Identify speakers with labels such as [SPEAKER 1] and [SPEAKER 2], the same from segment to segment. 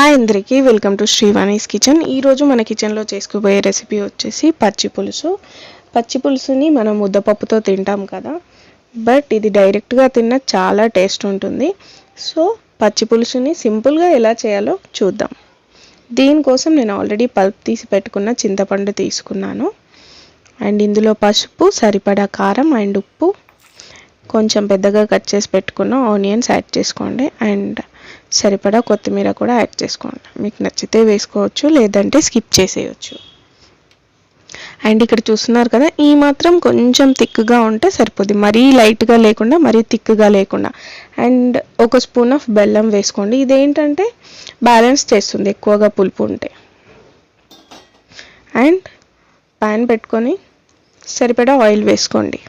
[SPEAKER 1] Hi అందరికీ welcome to శ్రీవాణీస్ kitchen. ఈరోజు మన కిచెన్లో చేసుకోబోయే రెసిపీ వచ్చేసి పచ్చి పులుసు. పచ్చి పులుసుని మనం ముద్దపప్పుతో తింటాం కదా బట్ ఇది డైరెక్ట్గా తిన్న చాలా టేస్ట్ ఉంటుంది. సో పచ్చి పులుసుని సింపుల్గా ఎలా చేయాలో చూద్దాం. దీనికోసం నేను ఆల్రెడీ పల్ప్ తీసి పెట్టుకున్న చింతపండు తీసుకున్నాను. అండ్ ఇందులో పసుపు సరిపడా కారం అండ్ ఉప్పు. కొంచెం పెద్దగా కట్ చేసి పెట్టుకున్న ఆనియన్స్ యాడ్ చేసుకోండి. అండ్ సరిపడా కొత్తిమీర కూడా యాడ్ చేసుకోండి. మీకు నచ్చితే వేసుకోవచ్చు లేదంటే స్కిప్ చేసేయచ్చు. అండ్ ఇక్కడ చూస్తున్నారు కదా ఈ మాత్రం కొంచెం థిక్గా ఉంటే సరిపోద్ది. మరీ లైట్గా లేకుండా మరీ థిక్గా లేకుండా. అండ్ ఒక స్పూన్ ఆఫ్ బెల్లం వేసుకోండి. ఇదేంటంటే బ్యాలెన్స్ చేస్తుంది ఎక్కువగా పులుపు ఉంటే. అండ్ ప్యాన్ పెట్టుకొని సరిపడా ఆయిల్ వేసుకోండి.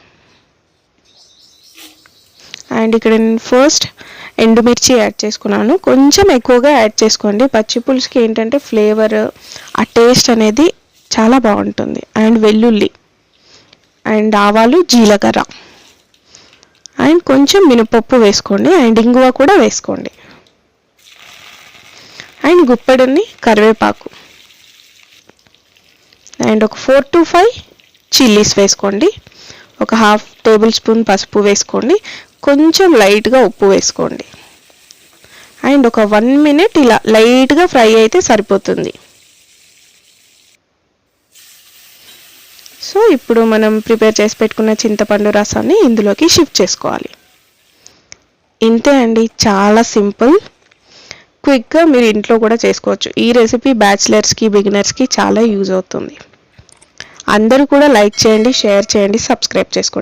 [SPEAKER 1] అండ్ ఇక్కడ నేను ఫస్ట్ ఎండుమిర్చి యాడ్ చేసుకున్నాను. కొంచెం ఎక్కువగా యాడ్ చేసుకోండి. పచ్చి పులుసుకి ఏంటంటే ఫ్లేవర్ ఆ టేస్ట్ అనేది చాలా బాగుంటుంది. అండ్ వెల్లుల్లి అండ్ ఆవాలు జీలకర్ర. అండ్ కొంచెం మినపప్పు వేసుకోండి. అండ్ ఇంగువ కూడా వేసుకోండి. అండ్ గుప్పెడుని కరివేపాకు. అండ్ ఒక ఫోర్ టు ఫైవ్ చిల్లీస్ వేసుకోండి. ఒక హాఫ్ టేబుల్ స్పూన్ పసుపు వేసుకోండి. కొంచెం లైట్గా ఉప్పు వేసుకోండి. అండ్ ఒక వన్ మినిట్ ఇలా లైట్గా ఫ్రై అయితే సరిపోతుంది. సో ఇప్పుడు మనం ప్రిపేర్ చేసి పెట్టుకున్న చింతపండు రసాన్ని ఇందులోకి షిఫ్ట్ చేసుకోవాలి. ఇంతే అండి చాలా సింపుల్. క్విక్గా మీరు ఇంట్లో కూడా చేసుకోవచ్చు. ఈ రెసిపీ బ్యాచిలర్స్కి బిగినర్స్కి చాలా యూజ్ అవుతుంది. అందరూ కూడా లైక్ చేయండి షేర్ చేయండి సబ్స్క్రైబ్ చేసుకోండి.